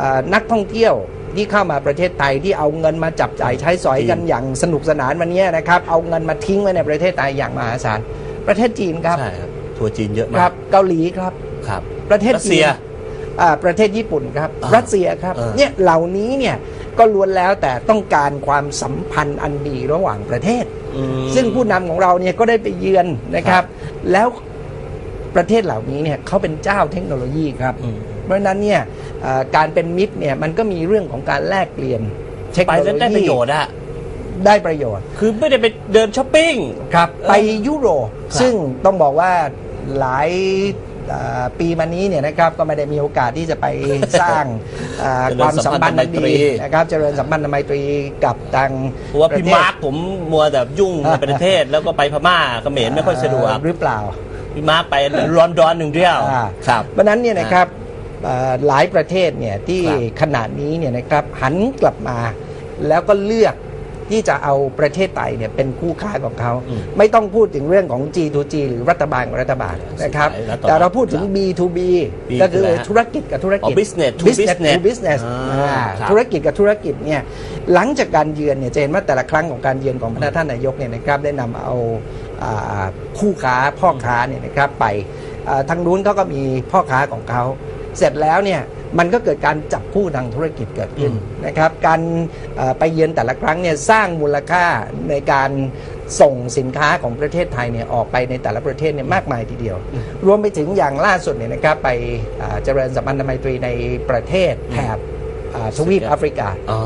อ่านักท่องเที่ยวที่เข้ามาประเทศไทยที่เอาเงินมาจับจ่ายใช้สอยกันอย่างสนุกสนานวันนี้นะครับเอาเงินมาทิ้งไว้ในประเทศไทยอย่างมหาศาลประเทศจีนครับใช่ครับทัวร์จีนเยอะคมารักบเกาหลีครับครับ ประเทศรัสจีเซีนยอ่าประเทศญี่ปุ่นครับอ่ารัสเซียครับเออเนี่ยเหล่านี้เนี่ยก็ล้วนแล้วแต่ต้องการความสัมพันธ์อันดีระหว่างประเทศอืมซึ่งผู้นำของเราเนี่ยก็ได้ไปเยือนนะครับ แล้วประเทศเหล่านี้เนี่ยเขาเป็นเจ้าเทคโนโลยีครับอืมเพราะฉะนั้นเนี่ยเอ่อ การเป็นมิตรเนี่ยมันก็มีเรื่องของการแลกเปลี่ยนเทคไปโนโลแล้วยีได้ประโยชน์อะได้ประโยชน์คือไม่ได้ไปเดินช้อปปิ้ง ครับเออไปยุโรปครับ ซึ่งต้องบอกว่าหลายเอ่อปีมานี้เนี่ยนะครับก็ไม่ได้มีโอกาสที่จะไปสร้างเอ่อเจริญความสัมพันธ์สัมพันธ์อันไมตรีดีนะครับเจริญสัมพันธ์ไมตรีกับทางเพราะว่าพี่ประเทศมาร์คผมมัวแต่ยุ่งในประเทศ แล้วก็ไปพม่าเขมรไม่ค่อยสะดวก เอ่อหรือเปล่า พี่มาร์คไปลอนดอนหนึ่งเดียว อ่าครับเพราะฉะนั้นเนี่ยนะครับเอ่อ หลายประเทศเนี่ยที่ครับขณะนี้เนี่ยนะครับหันกลับมา แล้วก็เลือกที่จะเอาประเทศไทยเนี่ยเป็นคู่ค้าของเขาอืมไม่ต้องพูดถึงเรื่องของ G2G หรือรัฐบาลกับรัฐบาลนะครับสุดท้ายแล้วต่อแต่เราพูดถึงครับ B2B B ก็คือคืออะไรฮะธุรกิจกับธุรกิจอ๋อ business to business business to business อ่าอ่าครับธุรกิจกับธุรกิจเนี่ยหลังจากการเยือนเนี่ยจะเห็นว่าแต่ละครั้งของการเยือนของพระท่านนายกเนี่ยนะครับได้นำเอาอ่าคู่ค้าพ่อค้าเนี่ยนะครับไปอ่าทางนู้นเขาก็มีพ่อค้าของเขา เสร็จแล้วเนี่ยมันก็เกิดการจับคู่ทางธุรกิจเกิดขึ้นอืมนะครับการเอ่อไปเยือนแต่ละครั้งเนี่ยสร้างมูลค่าในการส่งสินค้าของประเทศไทยเนี่ยออกไปในแต่ละประเทศเนี่ยมากมายทีเดียว รวมไปถึงอย่างล่าสุดเนี่ยนะครับไปอ่าเจริญสัมพันธไมตรีในประเทศแถบอ่าทวีปแอฟริกาอ๋อ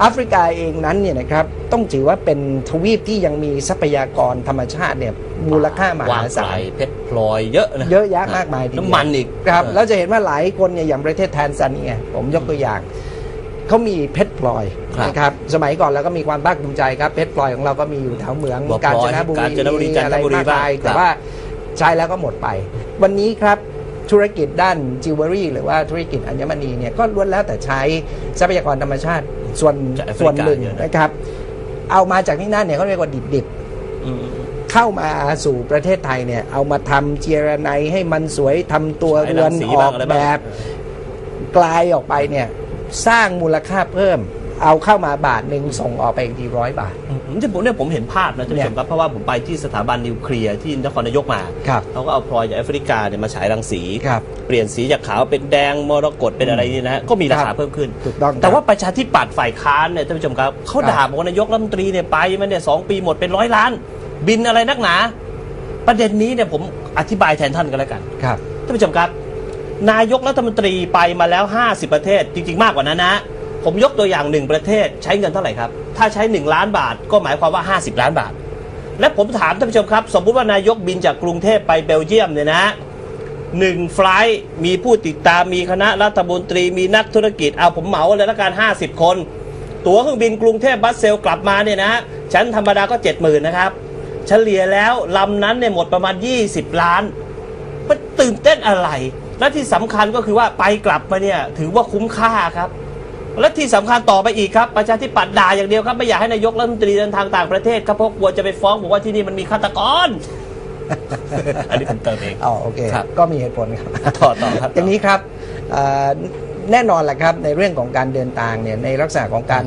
แอฟริกาเองนั้นเนี่ยนะครับ ต้องถือว่าเป็นทวีปที่ยังมีทรัพยากรธรรมชาติเนี่ยมูลค่ามหาศาลเพชรพลอยเยอะนะเยอะแยะมากมายทีเดียวน้ำมันอีกครับเออแล้วจะเห็นว่าหลายคนเนี่ยอย่างประเทศแทนซาเนียผมยกตัวอย่างเขามีเพชรพลอยครับนะครับสมัยก่อนเราก็มีความภาคภูมิใจครับเพชรพลอยของเราก็มีอยู่แถวเมืองบ่อพลอยกาญจนบุกาญจนบุรีรีจันทอะไรบุรีมากมายบ้างแต่ครับว่าใช้แล้วก็หมดไป วันนี้ครับธุรกิจด้านจิวเวลรี่หรือว่าธุรกิจอัญมณีเนี่ยก็ล้วนแล้วแต่ใช้ทรัพยากรธรรมชาติส่วนจากแอฟริกาส่วนหนึ่งเยอะนะนะครับ เอามาจากที่นั่นเนี่ยเขาเรียกว่าดิบๆอืมเข้ามาสู่ประเทศไทยเนี่ย เอามาทำเจรไนให้มันสวยทำตัวใช้เรือนรังสีอบ้าองกอะไรแบบ้างบกลายออกไปเนี่ย สร้างมูลค่าเพิ่ม เอาเข้ามาบาทหนึ่งส่งออกไปอีกทีร้อยบาท ผมที่ผมเนี่ยผมเห็นภาพนะท่านผู้ชมครับเพราะว่าผมไปที่สถาบันนิวเคลียร์ที่นครนายกมาครับเขาก็เอาพลอยจากแอฟริกาเนี่ยมาฉายรังสี ครับเปลี่ยนสีจากขาวเป็นแดงมรกตเป็นอะไรนี่นะฮะก็มีราคคารับเพิ่มขึ้น ถูกต้องแต่ว่าครับประชาธิปัตย์ฝ่ายค้านเนี่ยท่านผู้ชมครับเขาครับด่าบอกว่านายกรัฐมนตรีเนี่ยไปมาเนี่ยสองปีหมดเป็นร้อยล้าน บินอะไรนักหนา ประเด็นนี้เนี่ยผมอธิบายแทนท่านกันแล้วกัน ครับ ท่านผู้ชมครับ นายกรัฐมนตรีไปมาแล้ว 50 ประเทศ จริง ๆ มากกว่านั้นนะ ผมยกตัวอย่างหนึ่งประเทศใช้เงินเท่าไหร่ครับ ถ้าใช้ 1 ล้านบาทก็หมายความว่า 50 ล้านบาท และผมถามท่านผู้ชมครับ สมมุติว่านายกบินจากกรุงเทพไปเบลเยียมเนี่ยนะหนึ่งไฟล์มีผู้ติดตามมีคณะรัฐมนตรีมีนักธุรกิจเอาผมเหมาเลยละกัน50 คน ตั๋วเครื่องบินกรุงเทพบัสเซลกลับมาเนี่ยนะชั้นธรรมดาก็ 70,000นะครับเฉลี่ยแล้วลำนั้นเนี่ยหมดประมาณ 20 ล้านมันตื่นเต้นอะไร และที่สำคัญก็คือว่าไปกลับมาเนี่ยถือว่าคุ้มค่าครับ และที่สำคัญต่อไปอีกครับประชาธิปัตย์ด่าอย่างเดียวครับไม่อยากให้นายกรัฐมนตรีเดินทางต่างประเทศครับเพราะกลัวจะไปฟ้องบอกว่าที่นี่มันมีฆาตกร อันนี้ผมเติมเอง อ๋อโอเค ครับก็มีเหตุผลครับต่อต่อครับอย่างนี้ครับเอ่อแน่นอนแหละครับในเรื่องของการเดินทางเนี่ยในลักษณะของการ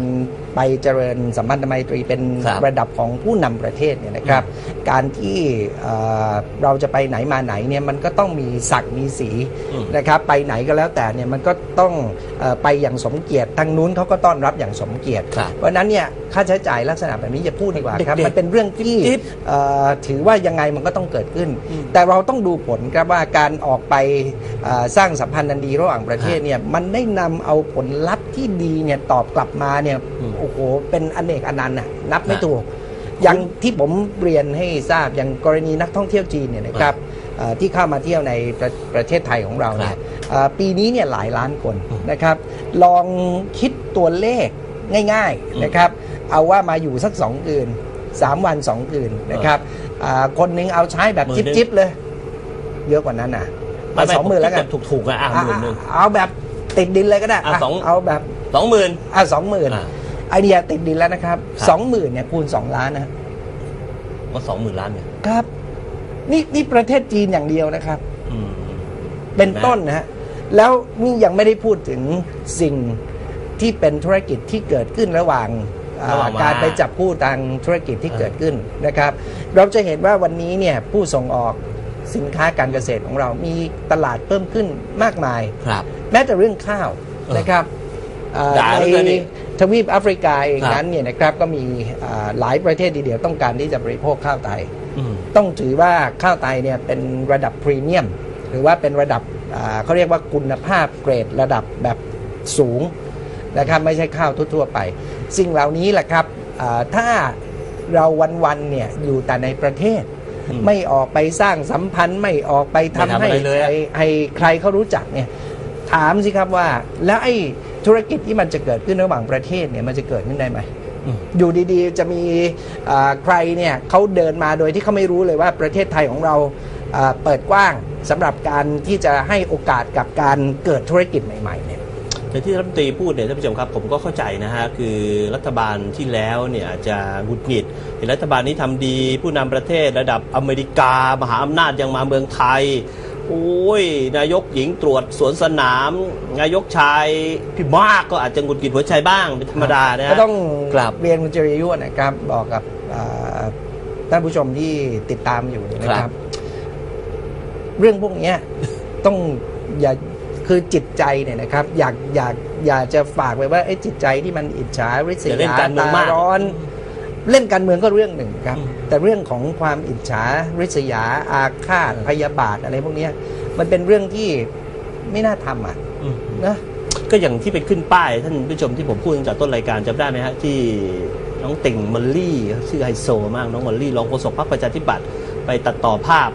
ไปเจริญสัมพันธไมตรีเป็นครับระดับของผู้นำประเทศเนี่ยนะครับ การที่เอ่อเราจะไปไหนมาไหนเนี่ยมันก็ต้องมีศักดิ์มีสีอืม นะครับ ไปไหนก็แล้วแต่เนี่ยมันก็ต้องเออไปอย่างสมเกียรติทางนู้นเขาก็ต้อนรับอย่างสมเกียรติ ครับ เพราะฉะนั้นเนี่ยค่าใช้จ่ายลักษณะแบบนี้จะพูดดีกว่าครับ เด็กๆมันเป็นเรื่องที่จิ๊บเอ่อถือว่ายังไงมันก็ต้องเกิดขึ้น อืมแต่เราต้องดูผลครับว่าการออกไปเอ่อสร้างสัมพันธ์อันดีระหว่างประเทศเนี่ยมันได้นำเอาผลลัพธ์ ที่ดีเนี่ยตอบกลับมาเนี่ยอืมโอ้โหเป็นอเนกอนันต์น่ะนับไม่ฮะถูกอย่างที่ผมเรียนให้ทราบอย่างกรณีนักท่องเที่ยวจีนเนี่ยนะครับเอ่อที่เข้ามาเที่ยวในประประเทศไทยของเราเนี่ครัยบเอ่อปีนี้เนี่ยหลายล้านคนอืมนะครับ ลองคิดตัวเลขง่ายอืมๆนะครับ เอาว่ามาอยู่สักสองคืนสามวันสองคืนนะครับอ่าคนหนึงเอาใช้แบบหมื่นหนึ่งจิ๊บๆเลย เยอะกว่านั้นนะไม่เอาไม่สองหมื่นแล้วกันถูกถูกๆอะอะหมื่นหนึ่งอะเอาแบบ ติดดินเลยก็ได้อะอะสอง เอาแบบสองหมื่น อะสองหมื่นอะไอเดียติดดินแล้วนะครับครับ สองหมื่นเนี่ยคูณสองล้านนะ ว่าสองหมื่นล้านเนี่ยครับ นี่นี่ประเทศจีนอย่างเดียวนะครับ อืม เป็นต้นนะฮะแล้วนี่ยังไม่ได้พูดถึงสิ่งที่เป็นธุรกิจที่เกิดขึ้นระหว่างอ่าระหว่างมา การไปจับคู่ทางธุรกิจที่เกิดขึ้นนะครับ เราจะเห็นว่าวันนี้เนี่ยผู้ส่งออกสินค้าการเกษตรของเรามีตลาดเพิ่มขึ้นมากมาย ครับ แม้แต่เรื่องข้าวเออนะครับเอ่อด่าในเหลือเกินนี่ทวีปแอฟริกาเองครับนั้นเนี่ยนะครับก็มีอ่าหลายประเทศทีเดียวต้องการที่จะบริโภคข้าวไทยอืมต้องถือว่าข้าวไทยเนี่ยเป็นระดับพรีเมียม หรือว่าเป็นระดับอ่าเขาเรียกว่าคุณภาพเกรดระดับแบบสูงนะครับไม่ใช่ข้าวทั่วๆไป สิ่งเหล่านี้แหละครับอ่าถ้าเราวันๆเนี่ยอยู่แต่ในประเทศอืมไม่ออกไปสร้างสัมพันธ์ไม่ออกไปทำไม่ทำให้อะไรเลยอะให้ให้ใครเขารู้จักเนี่ย ถามสิครับว่า แล้วไอ้ธุรกิจที่มันจะเกิดขึ้นระหว่างประเทศเนี่ยมันจะเกิดขึ้นได้ไหมอืมอยู่ดีๆ จะมีอ่าใครเนี่ยเขาเดินมาโดยที่เขาไม่รู้เลยว่าประเทศไทยของเราอ่าเปิดกว้างสำหรับการที่จะให้โอกาสกับการเกิดธุรกิจใหม่ๆเนี่ยแต่ที่รัฐมนตรีพูดเนี่ยท่านผู้ชมครับผมก็เข้าใจนะฮะคือรัฐบาลที่แล้วเนี่ยอาจจะหงุดหงิดเห็นรัฐบาลนี้ทำดี ผู้นำประเทศระดับอเมริกามหาอำนาจยังมาเมืองไทย โอ้ย นายกหญิงตรวจสวนสนาม นายกชายพี่มากก็อาจจะหงุดหงิดหัวใจบ้างเป็นธรรมดานะฮะก็ต้องครับเรียนคุณจริยุนะครับ บอกกับอ่าท่านผู้ชมที่ติดตามอยู่เนี่ยนะคครัรับบเรื่องพวกเนี้ยต้องอย่าคือจิตใจเนี่ยนะครับ อยากอยากอยากจะฝากไว้ว่าไอ้จิตใจที่มันอิจฉาริษอย่าเล่นยาการเมืองตามากร้อน เล่นการเมืองก็เรื่องหนึ่งครับอืมแต่เรื่องของความอิจฉาริษยา อาฆาตพยาบาทอะไรพวกเนี้ยมันเป็นเรื่องที่ไม่น่าทำอะอืมนะก็อย่างที่ไปขึ้นป้าย ท่านผู้ชมที่ผมพูดตั้งแต่ต้นรายการจำได้ไหมฮะที่น้องติ่งมอลลี่ชื่อไฮโซมากน้องมอลลี่รองโฆษกพรรคประชาธิปัตย์ไปตัดต่อภาพ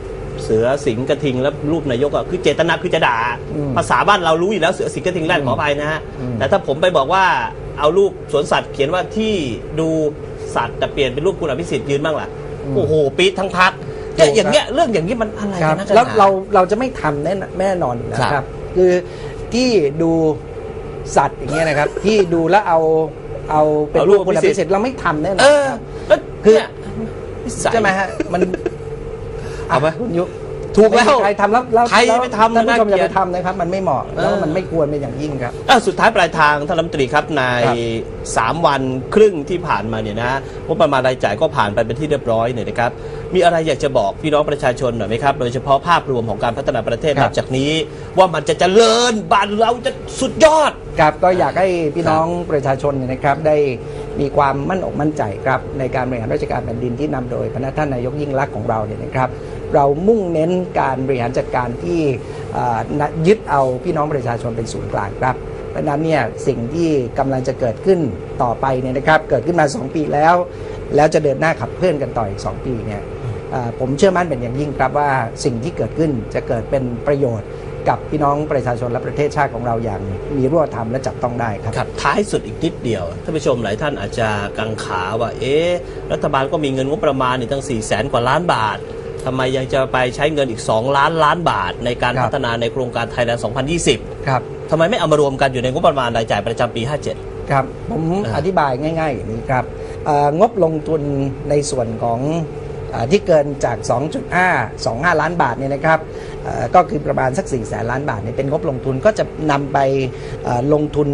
เสือสิงห์กระทิงแล้วรูปนายกอะคือเจตนาคือจะด่าอืมภาษาบ้านเรารู้อยู่แล้วเสือสิงห์กระทิงแรดขออภัยนะฮะอืมแต่ถ้าผมไปบอกว่าเอารูปสวนสัตว์เขียนว่าที่ดู สัตว์แต่เปลี่ยนเป็นรูปคุณอภิสิทธิ์ยืนบ้างล่ะโอ้โหปี๊ดทั้งพักเนี่ยอย่างเงี้ยเรื่องอย่างนี้มันอะไรคกัรันบนะแล้วเราเราจะไม่ทำแน่แน่นอนอยู่แล้วครับครับ คือที่ดูสัตว์อย่างเงี้ยนะครับ ที่ดูแล้วเอาเอาเป็นรูปคุณอภิสิทธิ์เราไม่ทำแน่นอเอนอครับแล้วคือเนี่ยนิสัยใช่ไหมฮะมันเอาไหมะคุณยุ ถูกแล้ว ไม่มีใครทำแล้วแล้วใครแล้วไม่ทำท่านผู้ชมน่าอย่าเกลีไปยดทำนะครับ มันไม่เหมาะแล้วเออ มันไม่ควรเป็นอย่างยิ่งครับ อะสุดท้ายปลายทางท่านรัฐมนตรีครับใน ครับสามวันครึ่งที่ผ่านมาเนี่ยนะงบประมาณรายจ่ายก็ผ่านไปเป็นที่เรียบร้อยเนี่ยนะครับ มีอะไรอยากจะบอกพี่น้องประชาชนหน่อยไหมครับ โดยเฉพาะภาพรวมของการพัฒนาประเทศครันับบจากนี้ ว่ามันจะเจริญบ้านเราจะสุดยอด ครับก็อยากให้พี่น้องประชาชนเนี่ยนะครับได้มีความมั่นอกมั่นใจครับในการบริหารราชการแผ่นดินที่นำโดยพระท่านนายกยิ่งรักษณ์ของเราเนี่ยนะครับ เรามุ่งเน้นการบริหารจัดการที่ยึดเอาพี่น้องประชาชนเป็นศูนย์กลางครับเพราะนั้นเนี่ยสิ่งที่กำลังจะเกิดขึ้นต่อไปเนี่ยนะครับเกิดขึ้นมา 2 ปีแล้ว แล้วจะเดินหน้าขับเคลื่อนกันต่ออีก 2 ปีเนี่ยผมเชื่อมั่นเป็นอย่างยิ่งครับว่าสิ่งที่เกิดขึ้นจะเกิดเป็นประโยชน์กับพี่น้องประชาชนและประเทศชาติของเราอย่างมีรูปธรรมและจับต้องได้ครับครับท้ายสุดอีกนิดเดียวท่านผู้ชมหลายท่านอาจจะกังขาว่าเอ๊ะรัฐบาลก็มีเงินงบประมาณนี่ตั้ง4ี่แสนกว่าล้านบาท ทำไมยังจะไปใช้เงินอีก 2 ล้านล้านบาท ในการครับ พัฒนาในโครงการไทยแลนด์ 2020ครับ ทำไมไม่เอามารวมกันอยู่ในงบประมาณรายจ่ายประจำปี 57 ครับ ผมอ่า อธิบายง่ายๆอย่างนี้ครับเอ่องบลงทุนในส่วนของเออที่เกินจาก 2.5 25 ล้านบาทเนี่ยนะครับเอ่อก็คือประมาณสัก4แสนล้านบาทเนี่ยเป็นงบลงทุนก็จะนำไปเอ่อลงทุน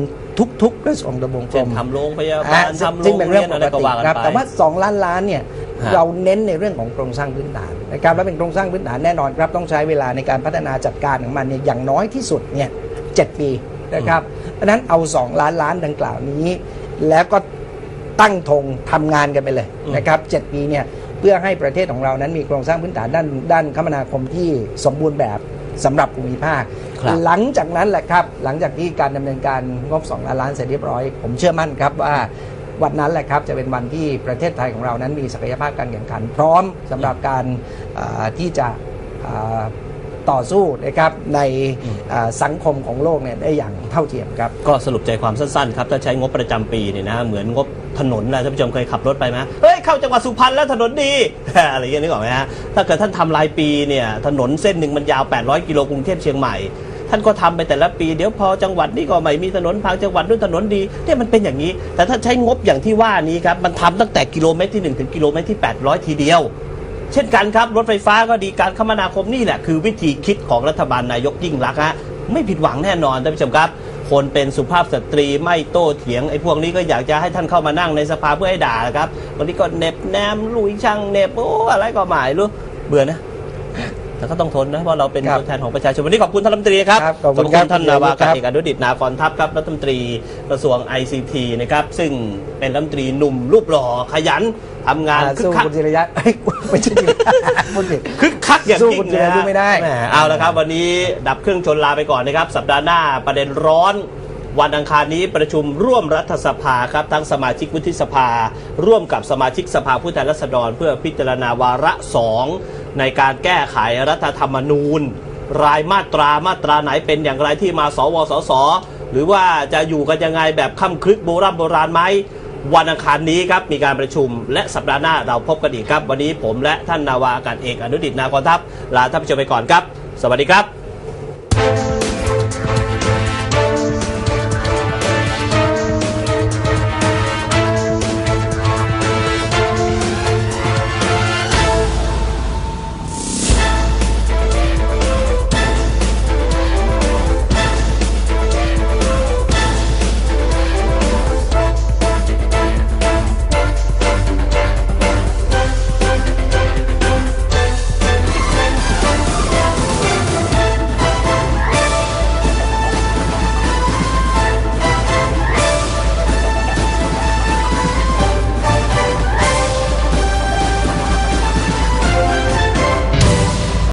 ทุกๆกระทรวงทบวงกรเช่นมทำโรงพยาอ่าบาลทำโรซึ่งงเป็นเรีเรื่อยงนปอะไรกก็ติว่ากันครับ ไปแต่ว่า 2 ล้านล้านเนี่ยฮะ เราเน้นในเรื่องของโครงสร้างพื้นฐานนะครับและเป็นโครงสร้างพื้นฐานแน่นอนครับต้องใช้เวลาในการพัฒนาจัดการของมันเนี่ยอย่างน้อยที่สุดเนี่ยเจ็ดปีนะครับเพราะฉะนั้นเอา 2 ล้านล้านดังกล่าวนี้ แล้วก็ตั้งธงทำงานกันไปเลยอืมนะครับเจ็ดปีเนี่ยเพื่อให้ประเทศของเรานั้นมีโครงสร้างพื้นฐานด้านด้านคมนาคมที่สมบูรณ์แบบสำหรับภูมิภาคครับหลังจากนั้นแหละครับ หลังจากที่การดำเนินการงบ2ล้านล้านเสร็จเรียบร้อย ผมเชื่อมั่นครับว่า วันนั้นแหละครับจะเป็นวันที่ประเทศไทยของเรานั้นมีศักยภาพการแข่งขัน พร้อมสำหรับการเอ่อที่จะเอ่อต่อสู้นะครับในอืมเอ่อสังคมของโลกเนี่ยได้อย่างเท่าเทียมครับ ก็สรุปใจความสั้นๆครับถ้าใช้งบประจำปีเนี่ยนะเหมือนงบถนนนะท่านผู้ชมเคยขับรถไปไหมเฮ้ยเข้าจังหวัดสุพรรณแล้วถนนดี อะไรอย่างนี้นึกออกไหมฮะถ้าเกิดท่านทำรายปีเนี่ยถนนเส้นหนึ่งมันยาว 800 กิโลกรุงเทพเชียงใหม่ ท่านก็ทำไปแต่ละปี เดี๋ยวพอจังหวัดนี้ก็ไม่มีถนนพังจังหวัดนู้นถนนดีเนี่ยมันเป็นอย่างนี้ แต่ถ้าใช้งบอย่างที่ว่านี้ครับมันทำตั้งแต่กิโลเมตรที่ 1 ถึงกิโลเมตรที่ 800 ทีเดียว เช่นกันครับ รถไฟฟ้าก็ดีการคมนาคมนี่แหละคือวิธีคิดของรัฐบาลนายกยิ่งรักษณ์ฮะไม่ผิดหวังแน่นอนท่านผู้ชมครับคนเป็นสุภาพสตรีไม่โต้เถียงไอ้พวกนี้ก็อยากจะให้ท่านเข้ามานั่งในสภาเพื่อให้ด่าครับวันนี้ก็เน็บแนมลุยช่างเน็บโอ้อะไรก็หมายรู้เบื่อนะ แต่ก็ต้องทนนะเพราะเราเป็นครับตัวแทนของประชาชนวันนี้ขอบคุณท่านรัฐมนตรีครับครับขอบคุณครับท่านนาวากาครับเอกอนุดิตนาคอนทัพครับรัฐมนตรีกระทรวง ICT นะครับซึ่งเป็นรัฐมนตรีหนุ่มรูปหล่อขยันทำงานอ่าคึกสู้คักคุณจิรยะเอ้ยไม่ใช่จิรยะพูดผิดคึกคักอย่างสู้ยิ่งคุณจิรายุไม่ได้แหเอาละครับ วันนี้ดับเครื่องชนลาไปก่อนนะครับ สัปดาห์หน้าประเด็นร้อน วันอังคารนี้ประชุมร่วมรัฐสภาครับทั้งสมาชิกวุฒิสภา ร่วมกับสมาชิกสภาผู้แทนราษฎร เพื่อพิจารณาวาระสองในการแก้ไขรัฐธรรมนูญ รายมาตรามาตราไหนเป็นอย่างไรที่มาสวสส หรือว่าจะอยู่กันยังไงแบบค่ำคลึกโบราณโบราณไหมวันอังคารนี้ครับมีการประชุมและสัปดาห์หน้าเราพบกันอีกครับ วันนี้ผมและท่านนาวาอากาศเอกอนุดิตนาคอนทัพลาท่านผู้ชมไปก่อนครับ สวัสดีครับ